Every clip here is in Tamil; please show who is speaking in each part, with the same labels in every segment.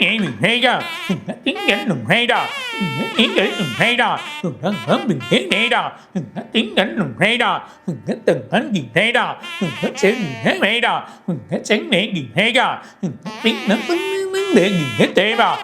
Speaker 1: nghĩ mình hay đó mình đã tiến đến mình hay đó mình đã tiến đến mình hay đó mình đã hớn mình tiến hay đó mình đã tiến đến mình hay đó mình đã từng hấn gì hay đó mình đã sẽ mình hết hay đó mình đã sáng mẹ gì hay đó mình đã tiến đến vấn đề gì hết thế đó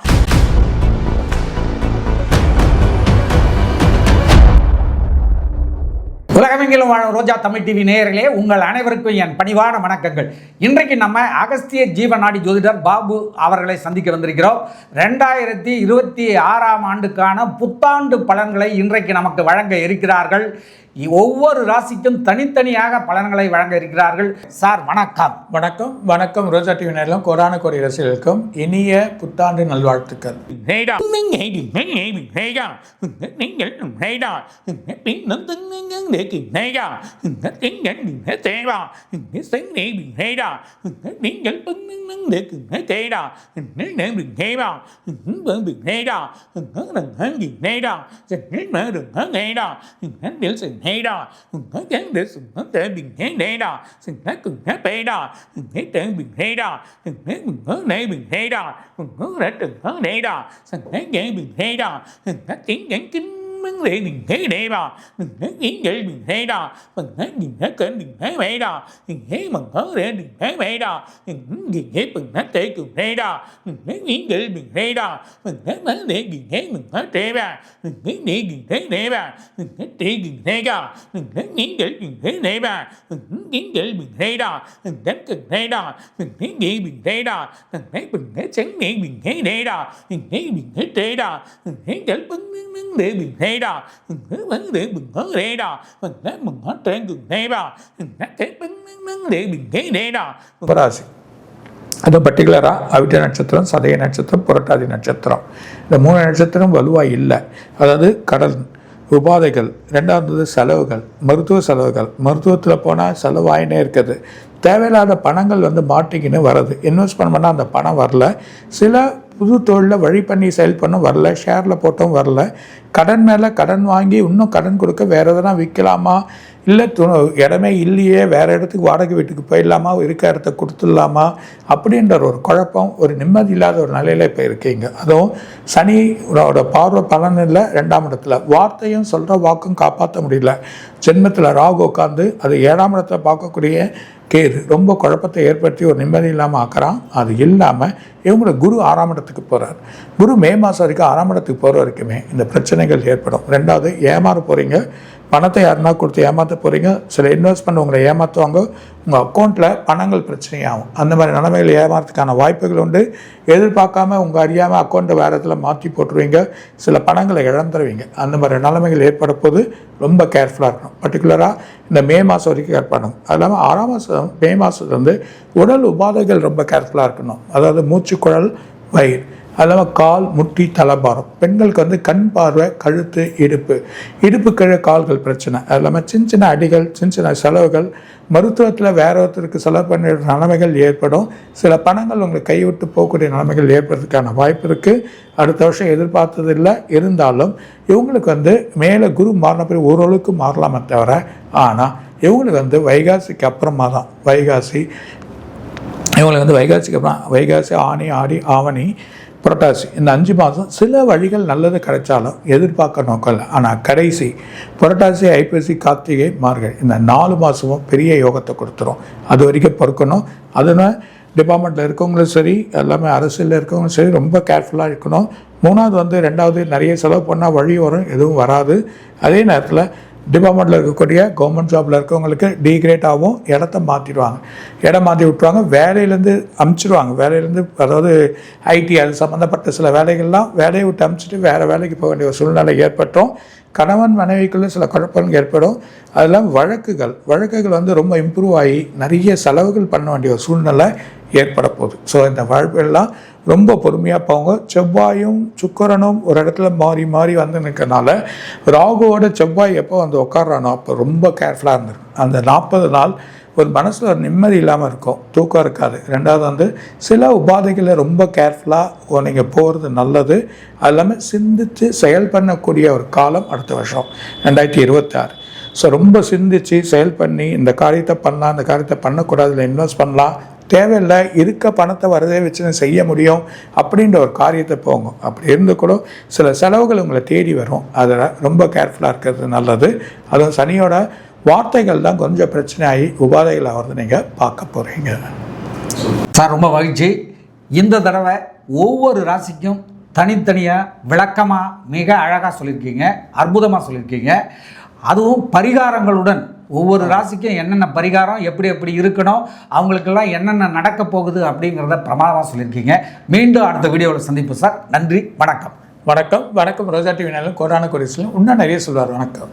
Speaker 2: உலகமெங்கிலும் வாழும் ரோஜா தமிழ் டிவி நேயர்களே உங்கள் அனைவருக்கும் என் பணிவான வணக்கங்கள். இன்றைக்கு நம்ம அகஸ்திய ஜீவநாடி ஜோதிடர் பாபு அவர்களை சந்திக்க வந்திருக்கிறோம். ரெண்டாயிரத்தி இருபத்தி ஆறாம் ஆண்டுக்கான புத்தாண்டு பலன்களை இன்றைக்கு நமக்கு வழங்க இருக்கிறார்கள். ஒவ்வொரு ராசிக்கும் தனித்தனியாக பலன்களை வழங்க இருக்கிறார்கள். சார் வணக்கம்.
Speaker 3: வணக்கம். வணக்கம். ரோஜா டிவி நேரிலும் கொரோனா கோடி ரசிகர்களுக்கும் இனிய புத்தாண்டு நல்வாழ்த்துக்கள்.
Speaker 1: Hay hay đó sừng hết chán để sừng hết để bình thế để đó sừng hết cần hết bể đó sừng hết để bình thế đó sừng hết bình hết để bình thế đó sừng hết để từng hết để đó sừng hết dễ bình thế đó sừng hết tiếng giảng kính vấn đề đừng thấy đệ đó đừng thấy kiến vậy đừng thấy đó mình thấy đừng thấy kể đừng thấy mẹ đó đừng thấy mình thế để đừng thấy mẹ đó đừng thấy đừng thế mình thấy tệ đừng thấy đó đừng thấy kiến vậy đừng thấy đó mình thấy thế để đừng thấy mình thấy tệ ba đừng thấy để đừng thấy đệ ba đừng thấy tệ đừng thấy đó đừng thấy kiến vậy đừng thấy đệ ba đừng thấy kiến vậy đừng thấy đó đừng thấy đừng thế đó đừng thấy để đừng thấy đó đừng thế đừng thấy tránh để đừng thế đệ đó đừng thấy đừng thế tệ đó đừng thế trở vấn vấn vấn đề đừng thế đó mình ரேடா bưng để mình thấy đây mình thấy mình trên mình cái
Speaker 3: புராசி அது பர்டிகுலராக அவிட்ட நட்சத்திரம் சதய நட்சத்திரம் புரட்டாதி நட்சத்திரம். இந்த மூணு நட்சத்திரம் வலுவாக இல்லை. அதாவது கடல் உபாதைகள். ரெண்டாவது செலவுகள் மருத்துவ செலவுகள். மருத்துவத்தில் போனால் செலவாயினே இருக்குது. தேவையில்லாத பணங்கள் வந்து மாட்டிக்கின்னு வருது. இன்வெஸ்ட் பண்ணால் அந்த பணம் வரல. சில புது தொழிலில் வழி பண்ணி செயல் பண்ணும் வரல ஷேரில் போட்டும் வரல. கடன் மேலே கடன் வாங்கி இன்னும் கடன் கொடுக்க வேறு எதனா விற்கலாமா இல்லை துணு இடமே இல்லையே வேறு இடத்துக்கு வாடகை வீட்டுக்கு போயிடலாமா இருக்க இடத்த கொடுத்துடலாமா அப்படின்ற ஒரு குழப்பம் ஒரு நிம்மதி இல்லாத ஒரு நிலையில் இப்போ இருக்கீங்க. அதுவும் சனியோட பார்வை பலன் இல்லை ரெண்டாம் இடத்துல. வார்த்தையும் சொல்கிற வாக்கும் காப்பாற்ற முடியல. ஜென்மத்தில் ராகு உட்காந்து அது ஏழாம் இடத்துல பார்க்கக்கூடிய கேது ரொம்ப குழப்பத்தை ஏற்படுத்தி ஒரு நிம்மதி இல்லாமல் ஆக்குறான். அது இல்லாமல் இவங்களோட குரு ஆறாம் இடத்துக்கு போகிறார் குரு மே மாதம் வரைக்கும் ஆறாம் இடத்துக்கு போகிற வரைக்குமே இந்த பிரச்சனைகள் ஏற்படும். ரெண்டாவது ஏமாற போகிறீங்க பணத்தை யாருன்னா கொடுத்து ஏமாற்ற போகிறீங்க சில இன்வெஸ்ட்மெண்ட் உங்களை ஏமாற்றுவாங்க உங்கள் அக்கௌண்ட்டில் பணங்கள் பிரச்சனையாகும். அந்த மாதிரி நிலைமைகள் ஏமாறதுக்கான வாய்ப்புகள் உண்டு. எதிர்பார்க்காம உங்கள் அறியாமல் அக்கௌண்ட்டை வேறு இடத்துல மாற்றி போட்டுருவீங்க. சில பணங்களை இழந்துருவீங்க. அந்த மாதிரி நிலைமைகள் ஏற்பட போது ரொம்ப கேர்ஃபுல்லாக இருக்கணும். பர்டிகுலராக இந்த மே மாதம் வரைக்கும் கேர் அது இல்லாமல் ஆறாம் மாதம் மே மாதத்துல வந்து உடல் உபாதைகள் ரொம்ப கேர்ஃபுல்லாக இருக்கணும். அதாவது மூச்சுக்குழல் வயிறு. அது கால் முட்டி தலைபாரம். பெண்களுக்கு வந்து கண் பார்வை கழுத்து இடுப்பு. இடுப்பு கீழே கால்கள் பிரச்சனை. அது இல்லாமல் சின்ன சின்ன அடிகள் சின்ன சின்ன செலவுகள். மருத்துவத்தில் வேற ஒருத்தருக்கு செலவு பண்ணுற நிலைமைகள் ஏற்படும். சில பணங்கள் உங்களுக்கு கைவிட்டு போகக்கூடிய நிலைமைகள் ஏற்படுறதுக்கான வாய்ப்பு இருக்குது அடுத்த வருஷம் எதிர்பார்த்தது இல்லை இருந்தாலும் இவங்களுக்கு வந்து மேலே குரு மாறின பிறகு ஓரளவுக்கு மாறலாமே தவிர ஆனால் இவங்களுக்கு வந்து வைகாசிக்கு அப்புறமா தான். வைகாசி இவங்களுக்கு வந்து வைகாசிக்கு அப்புறம் வைகாசி ஆனி ஆடி ஆவணி புரட்டாசி. இந்த அஞ்சு மாதம் சில வழிகள் நல்லது கிடைச்சாலும் எதிர்பார்க்க நோக்கம் இல்லை. ஆனால் கடைசி புரட்டாசி ஐப்பசி கார்த்திகை மார்கழி இந்த நாலு மாதமும் பெரிய யோகத்தை கொடுத்துரும். அது வரைக்கும் பொறுக்கணும். அதனால் டிபார்ட்மெண்ட்டில் இருக்கவங்களும் சரி எல்லாமே அரசியலில் இருக்கவங்களும் சரி ரொம்ப கேர்ஃபுல்லாக இருக்கணும். மூணாவது வந்து ரெண்டாவது நிறைய செலவு பண்ணால் வழி வரும் எதுவும் வராது. அதே நேரத்தில் டிபார்ட்மெண்ட்டில் இருக்கக்கூடிய கவர்மெண்ட் ஜாபில் இருக்கவங்களுக்கு டிகிரேட் ஆகும் இடத்த மாற்றிடுவாங்க இடம் மாற்றி விட்ருவாங்க வேலையிலேருந்து அமுச்சிடுவாங்க. வேலையிலேருந்து அதாவது ஐடி அது சம்மந்தப்பட்ட சில வேலைகள்லாம் வேலையை விட்டு அமுச்சிட்டு வேறு வேலைக்கு போக வேண்டிய ஒரு சூழ்நிலை ஏற்பட்டோம். கணவன் மனைவிக்குள்ளே சில குழப்பங்கள் ஏற்படும். அதெல்லாம் வழக்குகள். வழக்குகள் வந்து ரொம்ப இம்ப்ரூவ் ஆகி நிறைய செலவுகள் பண்ண வேண்டிய ஒரு சூழ்நிலை ஏற்பட போகுது ஸோ இந்த வாழ்வெல்லாம் ரொம்ப பொறுமையாக போங்க செவ்வாயும் சுக்கரனும் ஒரு இடத்துல மாறி மாறி வந்து நிற்கனால ராகுவோட செவ்வாய் எப்போ வந்து உட்காடுறானோ அப்போ ரொம்ப கேர்ஃபுல்லாக இருந்திருக்கு. அந்த நாற்பது நாள் ஒரு மனசில் ஒரு நிம்மதி இல்லாமல் இருக்கும். தூக்கம் இருக்காது. ரெண்டாவது வந்து சில உபாதைகளை ரொம்ப கேர்ஃபுல்லாக நீங்கள் போகிறது நல்லது. அது இல்லாமல் சிந்தித்து செயல் பண்ணக்கூடிய ஒரு காலம் அடுத்த வருஷம் ரெண்டாயிரத்தி இருபத்தாறு. ஸோ ரொம்ப சிந்திச்சு செயல் பண்ணி இந்த காரியத்தை பண்ணலாம் இந்த காரியத்தை பண்ணக்கூடாது இல்லை இன்வெஸ்ட் பண்ணலாம் தேவையில்லை இருக்க பணத்தை வரதே வச்சு நான் செய்ய முடியும் அப்படின்ற ஒரு காரியத்தை போங்க. அப்படி இருந்து கூட சில செலவுகள் உங்களை தேடி வரும். அதில் ரொம்ப கேர்ஃபுல்லாக இருக்கிறது நல்லது. அதுவும் சனியோட வார்த்தைகள் தான் கொஞ்சம் பிரச்சனையாகி உபாதைகள் ஆகிறது நீங்கள் பார்க்க போகிறீங்க
Speaker 2: சார் ரொம்ப மகிழ்ச்சி. இந்த தடவை ஒவ்வொரு ராசிக்கும் தனித்தனியாக விளக்கமாக மிக அழகாக சொல்லியிருக்கீங்க அற்புதமாக சொல்லியிருக்கீங்க. அதுவும் பரிகாரங்களுடன் ஒவ்வொரு ராசிக்கும் என்னென்ன பரிகாரம் எப்படி எப்படி இருக்கணும் அவங்களுக்கெல்லாம் என்னென்ன நடக்க போகுது அப்படிங்கிறத பிரமாதமாக சொல்லியிருக்கீங்க. மீண்டும் அடுத்த வீடியோவில் சந்திப்போம் சார். நன்றி வணக்கம்.
Speaker 3: வணக்கம் வணக்கம். ரோஜா டிவி நேரில் கோடான கொடிசிலும் இன்னும் நிறைய சொல்வார். வணக்கம்.